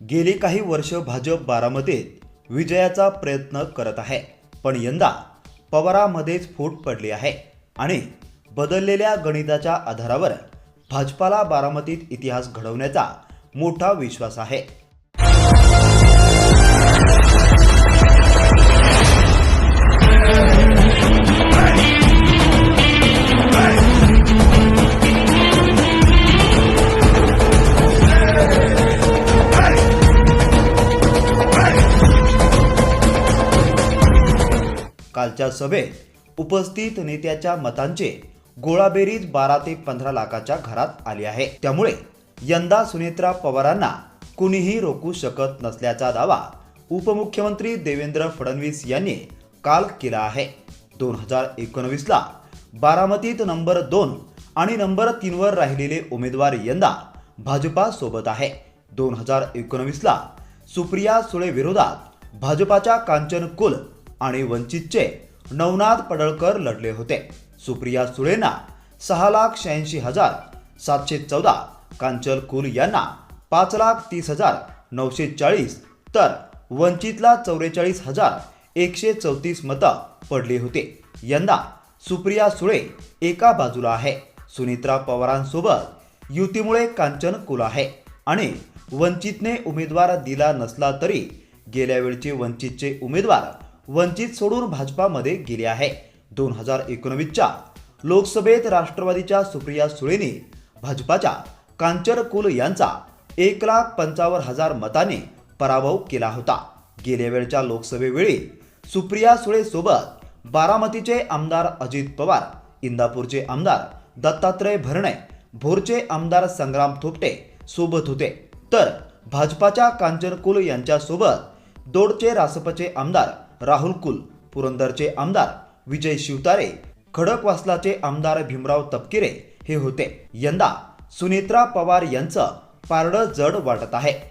गेली काही वर्ष भाजप बारामतीत विजयाचा प्रयत्न करत आहे. पण यंदा पवारामध्येच फूट पडली आहे आणि बदललेल्या गणिताच्या आधारावर भाजपाला बारामतीत इतिहास घडवण्याचा मोठा विश्वास आहे. कालच्या सभेत उपस्थित नेत्याच्या मतांचे गोळाबेरीज बारा ते पंधरा लाखाच्या घरात आली आहे. त्यामुळे यंदा सुनेत्रा पवारांना कुणीही रोखू शकत नसल्याचा दावा उपमुख्यमंत्री देवेंद्र फडणवीस यांनी काल केला आहे. दोन हजार एकोणवीसला बारामतीत नंबर दोन आणि नंबर तीनवर राहिलेले उमेदवार यंदा भाजपा सोबत आहे. दोन हजार एकोणवीसला सुप्रिया सुळे विरोधात भाजपाच्या कांचन कुल आणि वंचितचे नवनाथ पडळकर लढले होते. सुप्रिया सुळेंना सहा लाख शहाऐंशी हजार सातशे चौदा कांचन कुल यांना पाच लाख तीस हजार नऊशे चाळीस तर वंचितला चौवेचाळीस हजार एकशे चौतीस मतं पडली होती. यंदा सुप्रिया सुळे एका बाजूला आहे. सुनित्रा पवारांसोबत युतीमुळे कांचन कुल आहे आणि वंचितने उमेदवार दिला नसला तरी गेल्या वेळचे वंचितचे उमेदवार वंचित सोडून भाजपामध्ये गेले आहे. दोन हजार एकोणवीसच्या लोकसभेत राष्ट्रवादीच्या सुप्रिया सुळेने भाजपाच्या कांचर कुल यांचा एक लाख पंचावन्न हजार मताने पराभव केला होता. गेल्या वेळच्या लोकसभेवेळी सुप्रिया सुळे सोबत बारामतीचे आमदार अजित पवार इंदापूरचे आमदार दत्तात्रय भरणे भोरचे आमदार संग्राम थोपटे सोबत होते. तर भाजपाच्या कांचन कुल यांच्यासोबत दोडचे रासपचे आमदार राहुल कुल पुरंदरचे आमदार विजय शिवतारे खडकवासलाचे आमदार भीमराव तपकिरे हे होते. यंदा सुनेत्रा पवार यांचं पारडं जड वाटत आहे.